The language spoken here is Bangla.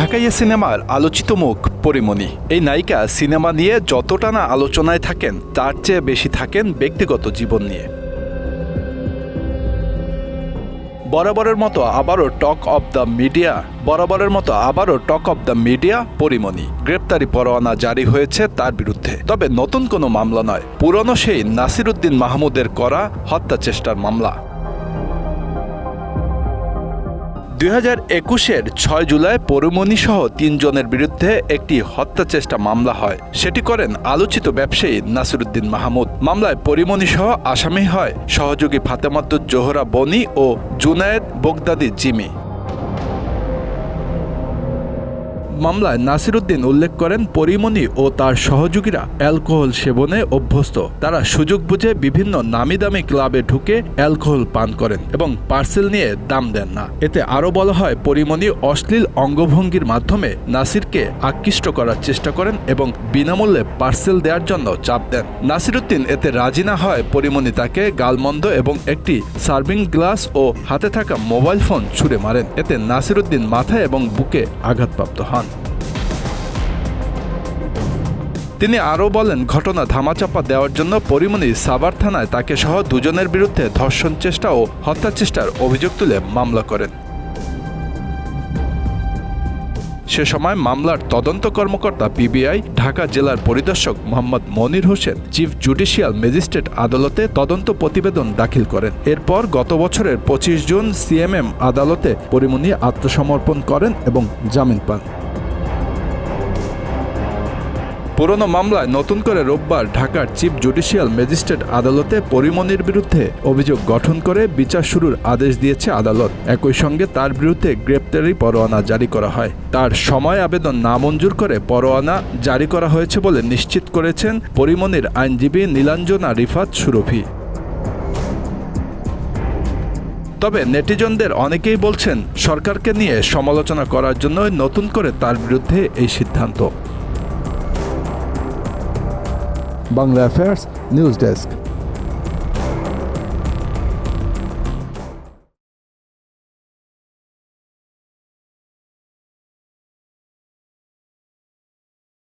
ঢাকাইয়া সিনেমার আলোচিত মুখ পরিমণি। এই নায়িকা সিনেমা নিয়ে যতটা না আলোচনায় থাকেন, তার চেয়ে বেশি থাকেন ব্যক্তিগত জীবন নিয়ে। বরাবরের মতো আবারও টক অব দ্য মিডিয়া, বরাবরের মতো আবারও talk of the media Porimoni. গ্রেপ্তারি পরোয়ানা জারি হয়েছে তার বিরুদ্ধে। তবে নতুন কোনো মামলা নয়, পুরনো সেই নাসিরুদ্দিন মাহমুদের করা হত্যা চেষ্টার মামলা। দুই হাজার একুশের ছয় জুলাই পরুমণি সহ তিনজনের বিরুদ্ধে একটি হত্যা চেষ্টা মামলা হয়। সেটি করেন আলোচিত ব্যবসায়ী নাসিরুদ্দিন মাহমুদ। মামলায় পরিমণি সহ আসামি হয় সহযোগী ফাতেমাতুজ জোহরা বনি ও জুনায়েদ বগদাদি জিমি। মামলায় নাসিরুদ্দিন উল্লেখ করেন পরিমণি ও তার সহযোগীরা অ্যালকোহল সেবনে অভ্যস্ত। তারা সুযোগ বুঝে বিভিন্ন নামি দামি ক্লাবে ঢুকে অ্যালকোহল পান করেন এবং পার্সেল নিয়ে দাম দেন না। এতে আরও বলা হয়, পরিমণি অশ্লীল অঙ্গভঙ্গির মাধ্যমে নাসিরকে আকৃষ্ট করার চেষ্টা করেন এবং বিনামূল্যে পার্সেল দেওয়ার জন্য চাপ দেন। নাসিরুদ্দিন এতে রাজি না হয়, পরিমণি তাকে গালমন্দ এবং একটি সার্ভিং গ্লাস ও হাতে থাকা মোবাইল ফোন ছুঁড়ে মারেন। এতে নাসিরুদ্দিন মাথায় এবং বুকে আঘাতপ্রাপ্ত হন। তিনি আরও বলেন, ঘটনা ধামাচাপা দেওয়ার জন্য পরিমণি সাভার থানায় তাকে সহ দুজনের বিরুদ্ধে ধর্ষণ চেষ্টা ও হত্যা চেষ্টার অভিযোগ তুলে মামলা করেন। সে সময় মামলার তদন্ত কর্মকর্তা পিবিআই, ঢাকা জেলার পরিদর্শক Mohammad Monir Hossain, chief judicial magistrate আদালতে তদন্ত প্রতিবেদন দাখিল করেন। এরপর গত বছরের পঁচিশ জুন সিএমএম আদালতে পরিমণি আত্মসমর্পণ করেন এবং জামিন পান। পুরনো মামলায় নতুন করে রোববার ঢাকার চিফ জুডিশিয়াল ম্যাজিস্ট্রেট আদালতে পরিমণির বিরুদ্ধে অভিযোগ গঠন করে বিচার শুরুর আদেশ দিয়েছে আদালত। একই সঙ্গে তার বিরুদ্ধে গ্রেপ্তারি পরোয়ানা জারি করা হয়। তার সময় আবেদন নামঞ্জুর করে পরোয়ানা জারি করা হয়েছে বলে নিশ্চিত করেছেন পরিমণির আইনজীবী নীলাঞ্জনা রিফাত সুরভি। তবে নেটিজনদের অনেকেই বলছেন, সরকারকে নিয়ে সমালোচনা করার জন্য নতুন করে তার বিরুদ্ধে এই সিদ্ধান্ত। Bangla affairs news desk